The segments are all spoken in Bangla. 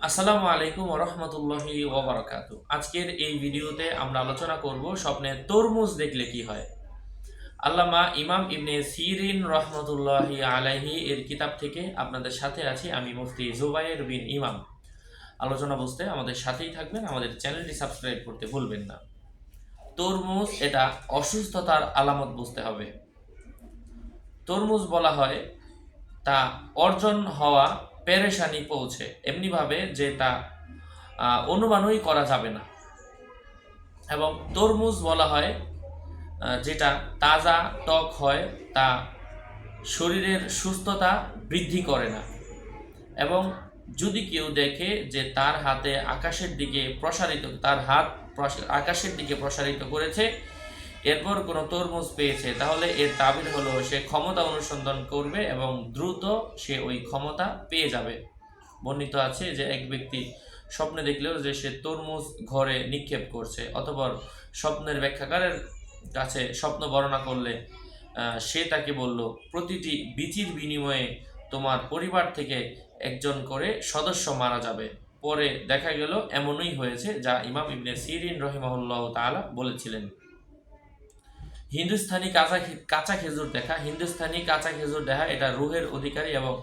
আসসালামু আলাইকুম রহমতুল্লাহি ওবরাকাতু আজকের এই ভিডিওতে আমরা আলোচনা করব স্বপ্নে তরমুজ দেখলে কি হয়। আল্লামা ইমাম ইবনে সিরিন রহমতুল্লাহি আলাইহি এর কিতাব থেকে আপনাদের সাথে আছি আমি মুফতি জুবাইর বিন ইমাম। আলোচনা বুঝতে আমাদের সাথেই থাকবেন, আমাদের চ্যানেলটি সাবস্ক্রাইব করতে ভুলবেন না। তরমুজ এটা অসুস্থতার আলামত বুঝতে হবে। তরমুজ বলা হয় তা অর্জন হওয়া পেরেশানি পৌঁছে। এমনিভাবে যে তা অনুমানই করা যাবে না। এবং তরমুজ বলা হয় যেটা তাজা টক হয়, তা শরীরের সুস্থতা বৃদ্ধি করে না। এবং যদি কেউ দেখে যে তার হাতে আকাশের দিকে প্রসারিত, তার হাত আকাশের দিকে প্রসারিত করেছে এরপর কোনো তরমুজ পেয়েছে, তাহলে এর তাবির হলো সে ক্ষমতা অনুসন্ধান করবে এবং দ্রুত সে ওই ক্ষমতা পেয়ে যাবে। বর্ণিত আছে যে এক ব্যক্তি স্বপ্নে দেখলেও যে সে তরমুজ ঘরে নিক্ষেপ করছে, অতপর স্বপ্নের ব্যাখ্যাকারের কাছে স্বপ্ন বর্ণনা করলে সে তাকে বলল, প্রতিটি বিচির বিনিময়ে তোমার পরিবার থেকে একজন করে সদস্য মারা যাবে। পরে দেখা গেল, এমনই হয়েছে যা ইমাম ইবনে সিরিন রহিমাহুল্লাহ তাআলা বলেছিলেন। হিন্দুস্তানি কাঁচা কাঁচা খেজুর দেখা। হিন্দুস্তানি কাঁচা খেজুর দেখা, এটা রুহের অধিকারী এবং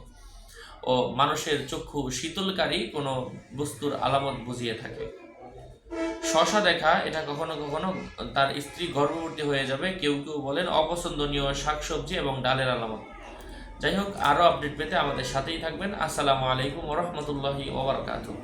ও মানুষের চক্ষু শীতলকারী কোনো বস্তুর আলামত বুঝিয়ে থাকে। শশা দেখা, এটা কখনো কখনো তার স্ত্রী গর্ভবতী হয়ে যাবে। কেউ কেউ বলেন অপছন্দনীয় শাকসবজি এবং ডালের আলামত। যাই হোক, আরও আপডেট পেতে আমাদের সাথেই থাকবেন। আসসালামু আলাইকুম রহমতুল্লাহি ওবরকাতুহ।